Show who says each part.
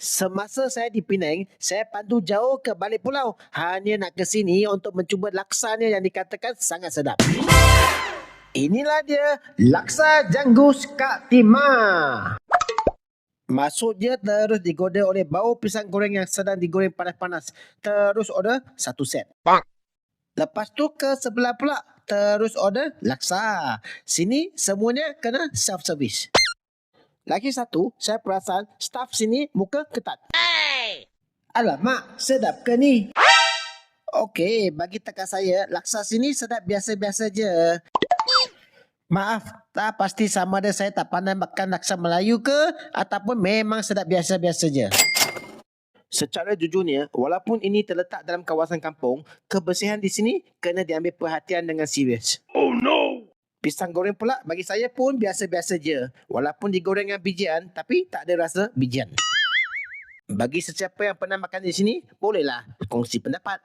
Speaker 1: Semasa saya di Penang, saya pandu jauh ke balik pulau. Hanya nak ke sini untuk mencuba laksanya yang dikatakan sangat sedap. Inilah dia, laksa janggus Kak Timah. Maksudnya terus digoda oleh bau pisang goreng yang sedang digoreng panas-panas. Terus order satu set.
Speaker 2: Bang.
Speaker 1: Lepas tu ke sebelah pula. Terus order laksa. Sini semuanya kena self-service. Lagi satu, saya perasan staff sini muka ketat. Alamak, sedap ke ni? Okey, bagi tekan saya, laksa sini sedap biasa-biasa je. Maaf, tak pasti sama ada saya tak pandai makan laksa Melayu ke ataupun memang sedap biasa-biasa je. Secara jujurnya, walaupun ini terletak dalam kawasan kampung, kebersihan di sini kena diambil perhatian dengan serius. Pisang goreng pula bagi saya pun biasa-biasa je. Walaupun digoreng dengan bijian, tapi tak ada rasa bijian. Bagi sesiapa yang pernah makan di sini, bolehlah kongsi pendapat.